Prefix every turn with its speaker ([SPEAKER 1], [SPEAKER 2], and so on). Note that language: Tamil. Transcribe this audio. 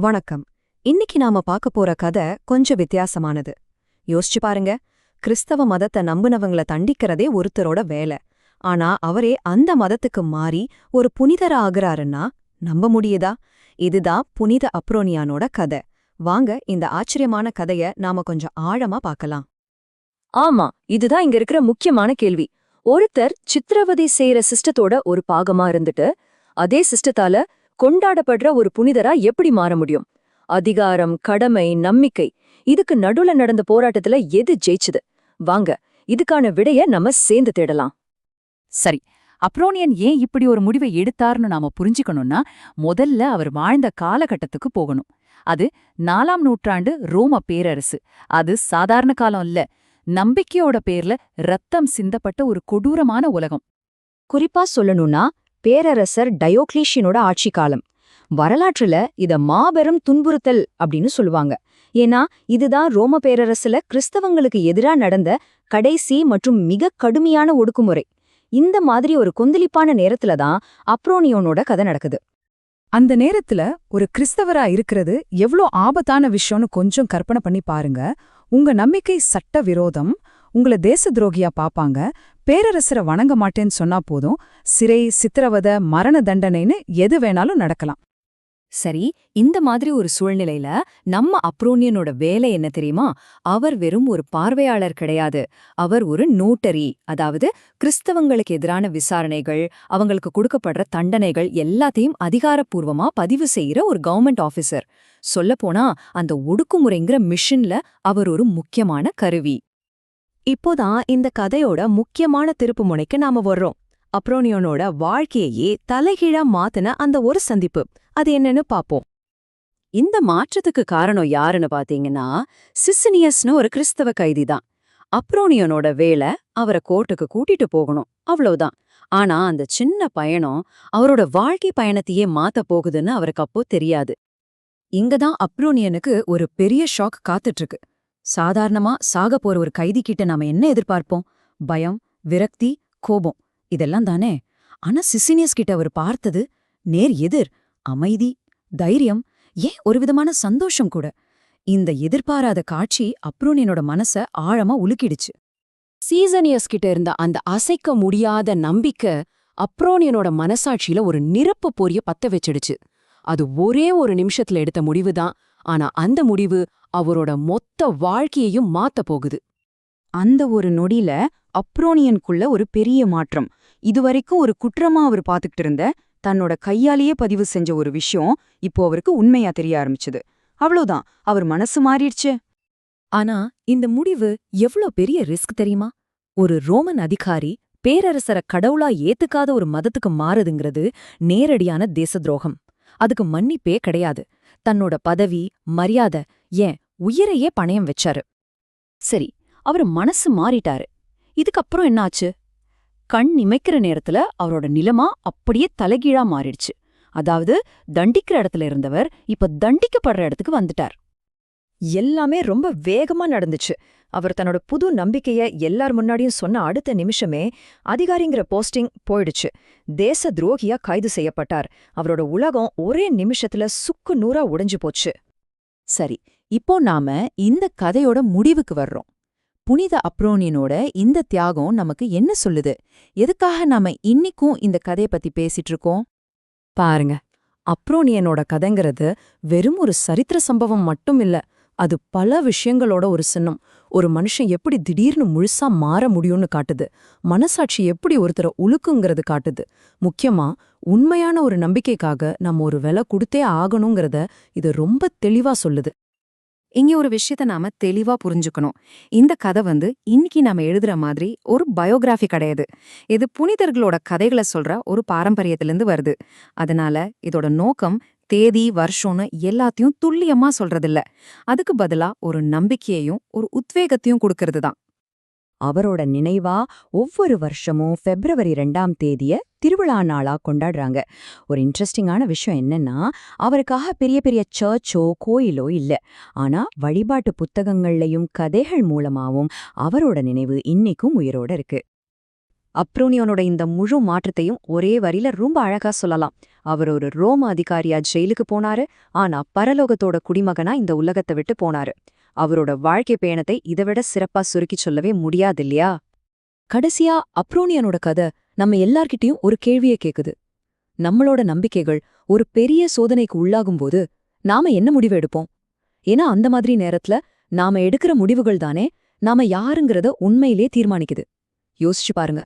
[SPEAKER 1] வணக்கம். இன்னைக்கு நாம பார்க்க போற கதை கொஞ்சம் வித்தியாசமானது. யோசிச்சு பாருங்க. கிறிஸ்தவ மதத்தை நம்புனவங்கள தண்டிக்கிறதே ஒருத்தரோட வேலை. ஆனா அவரே அந்த மதத்துக்கு மாறி ஒரு புனிதரா ஆகுறாருன்னா நம்ப முடியுதா? இதுதான் புனித அப்ரோனியானோட கதை. வாங்க இந்த ஆச்சரியமான கதைய நாம கொஞ்சம் ஆழமா பார்க்கலாம்.
[SPEAKER 2] ஆமா இதுதான் இங்க இருக்கிற முக்கியமான கேள்வி. ஒருத்தர் சித்திரவதை செய்யற சிஸ்டத்தோட ஒரு பாகமா இருந்துட்டு அதே சிஸ்டத்தால கொண்டாடப்படுற ஒரு புனிதரா எப்படி மாற முடியும்? அதிகாரம் கடமை நம்பிக்கை இதுக்கு நடுவுல நடந்த போராட்டத்துல எது ஜெயிச்சுது? வாங்க இதுக்கான விடைய நம்ம சேர்ந்து தேடலாம்.
[SPEAKER 3] சரி அப்ரோனியன் ஏன் இப்படி ஒரு முடிவை எடுத்தார்னு நாம புரிஞ்சுக்கணும்னா முதல்ல அவர் வாழ்ந்த காலகட்டத்துக்கு போகணும். அது நாலாம் நூற்றாண்டு ரோம பேரரசு. அது சாதாரண காலம் இல்ல. நம்பிக்கையோட பேர்ல ரத்தம் சிந்தப்பட்ட ஒரு கொடூரமான உலகம்.
[SPEAKER 2] குறிப்பா சொல்லணும்னா பேரரசர் டயோக்ளீஷியனோட ஆட்சி காலம். வரலாற்றுல இத மாபெரும் துன்புறுத்தல் அப்படின்னு சொல்லுவாங்க. ஏன்னா இதுதான் ரோம பேரரசுல கிறிஸ்தவங்களுக்கு எதிரா நடந்த கடைசி மற்றும் மிக கடுமையான ஒடுக்குமுறை. இந்த மாதிரி ஒரு கொந்தளிப்பான நேரத்துல தான் அப்ரோனியோனோட கதை நடக்குது.
[SPEAKER 4] அந்த நேரத்துல ஒரு கிறிஸ்தவரா இருக்கிறது எவ்ளோ ஆபத்தான விஷயம்னு கொஞ்சம் கற்பனை பண்ணி பாருங்க. உங்க நம்பிக்கை சட்ட விரோதம் உங்கள தேச துரோகியா பாப்பாங்க பேரரசரை வணங்க மாட்டேன்னு சொன்னா போதும் சிறை சித்திரவத மரண தண்டனைன்னு எது வேணாலும் நடக்கலாம்.
[SPEAKER 2] சரி இந்த மாதிரி ஒரு சூழ்நிலையில நம்ம அப்ரோனியனோட வேலை என்ன தெரியுமா? அவர் வெறும் ஒரு பார்வையாளர் கிடையாது. அவர் ஒரு நோட்டரி அதாவது கிறிஸ்தவங்களுக்கு எதிரான விசாரணைகள் அவங்களுக்கு கொடுக்கப்படுற தண்டனைகள் எல்லாத்தையும் அதிகாரப்பூர்வமா பதிவு செய்யற ஒரு கவர்மெண்ட் ஆபீசர் சொல்லப்போனா அந்த ஒடுக்குமுறைங்கிற மிஷன்ல அவர் ஒரு முக்கியமான கருவி.
[SPEAKER 1] இப்போதான் இந்த கதையோட முக்கியமான திருப்புமுனைக்கு நாம வர்றோம். அப்ரோனியோனோட வாழ்க்கையையே தலைகீழா மாத்துன அந்த ஒரு சந்திப்பு. அது என்னன்னு பாப்போம்.
[SPEAKER 2] இந்த மாற்றத்துக்கு காரணம் யாருன்னு பாத்தீங்கன்னா சிசினியஸ்னு ஒரு கிறிஸ்தவ கைதி தான் அப்ரோனியனோட வேலை அவரை கோர்ட்டுக்கு கூட்டிட்டு போகணும் அவ்வளவுதான். ஆனா அந்த சின்ன பயணம் அவரோட வாழ்க்கை பயணத்தையே மாத்த போகுதுன்னு அவருக்கு அப்போ தெரியாது. இங்கதான் அப்ரோனியனுக்கு ஒரு பெரிய ஷாக் காத்துட்டு இருக்கு. சாதாரணமா சாக போற ஒரு கைதி கிட்ட நாம என்ன எதிர்பார்ப்போம்? பயம் விரக்தி கோபம். இதெல்லாம் தானே? ஆனா சிசினியஸ் கிட்ட அவர் பார்த்தது நேர் எதிர் அமைதி தைரியம் ஏன் ஒரு விதமான சந்தோஷம் கூட. இந்த எதிர்பாராத காட்சி அப்ரோனியனோட மனச ஆழமா உலுக்கிடுச்சு. சீசனியஸ் கிட்ட இருந்த அந்த அசைக்க முடியாத நம்பிக்கை அப்ரோனியனோட மனசாட்சியில ஒரு நிரப்பு பொரிய பத்த வச்சிடுச்சு. அது ஒரே ஒரு நிமிஷத்துல எடுத்த முடிவுதான். ஆனா அந்த முடிவு அவரோட மொத்த வாழ்க்கையையும் மாத்த போகுது.
[SPEAKER 5] அந்த ஒரு நொடியில அப்ரோனியனுக்குள்ள ஒரு பெரிய மாற்றம். இதுவரைக்கும் ஒரு குற்றமா அவர் பாத்துக்கிட்டு இருந்த தன்னோட கையாலேயே பதிவு செஞ்ச ஒரு விஷயம் இப்போ அவருக்கு உண்மையா தெரிய ஆரம்பிச்சது. அவ்வளவுதான் அவர் மனசு மாறிடுச்சு.
[SPEAKER 2] ஆனா இந்த முடிவு எவ்ளோ பெரிய ரிஸ்க் தெரியுமா? ஒரு ரோமன் அதிகாரி பேரரசர கடவுளா ஏத்துக்காத ஒரு மதத்துக்கு மாறுதுங்கிறது நேரடியான தேச துரோகம். அதுக்கு மன்னிப்பே கிடையாது. தன்னோட பதவி மரியாதை ஏன் உயிரையே பணயம் வச்சாரு. சரி அவர் மனசு மாறிட்டாரு. இதுக்கப்புறம் என்னாச்சு? கண் இமைக்கிற நேரத்துல அவரோட நிலமா அப்படியே தலைகீழா மாறிடுச்சு. அதாவது தண்டிக்கிற இடத்துல இருந்தவர் இப்ப தண்டிக்கப்படுற இடத்துக்கு வந்துட்டார். எல்லாமே ரொம்ப வேகமா நடந்துச்சு. அவர் தன்னோட புது நம்பிக்கைய எல்லார் முன்னாடியும் சொன்ன அடுத்த நிமிஷமே அதிகாரிங்கிற போஸ்டிங் போயிடுச்சு. தேச துரோகியா கைது செய்யப்பட்டார். அவரோட உலகம் ஒரே நிமிஷத்துல சுக்கு நூறா உடைஞ்சு போச்சு.
[SPEAKER 3] சரி இப்போ நாம இந்த கதையோட முடிவுக்கு வர்றோம். புனித அப்ரோனியனோட இந்த தியாகம் நமக்கு என்ன சொல்லுது? எதுக்காக நாம இன்னிக்கும் இந்த கதைய பத்தி பேசிட்டு இருக்கோம்?
[SPEAKER 2] பாருங்க அப்ரோனியனோட கதைங்கிறது வெறும் ஒரு சரித்திர சம்பவம் மட்டும் இல்ல. அது பல விஷயங்களோட ஒரு சின்னம். ஒரு மனுஷன் எப்படி திடீர்னு முழுசா மாற முடியும்னு காட்டுது. மனசாட்சி எப்படி ஒருத்தரை உழுக்குங்கிறது காட்டுது. முக்கியமா உண்மையான ஒரு நம்பிக்கைக்காக நம்ம ஒரு விலை கொடுத்தே ஆகணுங்கிறத இது ரொம்ப தெளிவா சொல்லுது.
[SPEAKER 1] இங்க ஒரு விஷயத்த நாம தெளிவா புரிஞ்சுக்கணும். இந்த கதை வந்து இன்னைக்கு நாம எழுதுற மாதிரி ஒரு பயோகிராஃபி கிடையாது இது புனிதர்களோட கதைகளை சொல்ற ஒரு பாரம்பரியத்திலிருந்து வருது. அதனால இதோட நோக்கம் தேதி வருஷம்னு எல்லாத்தையும் துல்லியமா சொல்றதில்ல. அதுக்கு பதிலா ஒரு நம்பிக்கையையும் ஒரு உத்வேகத்தையும் கொடுக்கறது தான் அவரோட நினைவா ஒவ்வொரு வருஷமும் பிப்ரவரி ரெண்டாம் தேதிய திருவிழா நாளா கொண்டாடுறாங்க. ஒரு இன்ட்ரெஸ்டிங்கான விஷயம் என்னன்னா அவருக்காக பெரிய பெரிய சர்ச்சோ கோயிலோ இல்ல. ஆனா வழிபாட்டு புத்தகங்கள்லயும் கதைகள் மூலமாவும் அவரோட நினைவு இன்னைக்கும் உயிரோட இருக்கு.
[SPEAKER 2] அப்ரூனியோனோட இந்த முழு மாற்றத்தையும் ஒரே வரியில ரொம்ப அழகா சொல்லலாம். அவர் ஒரு ரோம அதிகாரியா ஜெயிலுக்கு போனாரு. ஆனா பரலோகத்தோட குடிமகனா இந்த உலகத்தை விட்டு போனாரு. அவரோட வாழ்க்கை பயணத்தை இதைவிட சிறப்பா சுருக்கி சொல்லவே முடியாது இல்லையா? கடைசியா அப்ரோனியனோட கதை நம்ம எல்லார்கிட்டயும் ஒரு கேள்வியை கேக்குது. நம்மளோட நம்பிக்கைகள் ஒரு பெரிய சோதனைக்கு உள்ளாகும்போது நாம என்ன முடிவு எடுப்போம்? ஏன்னா அந்த மாதிரி நேரத்துல நாம எடுக்கிற முடிவுகள் தானே நாம யாருங்கிறத உண்மையிலே தீர்மானிக்குது. யோசிச்சு பாருங்க.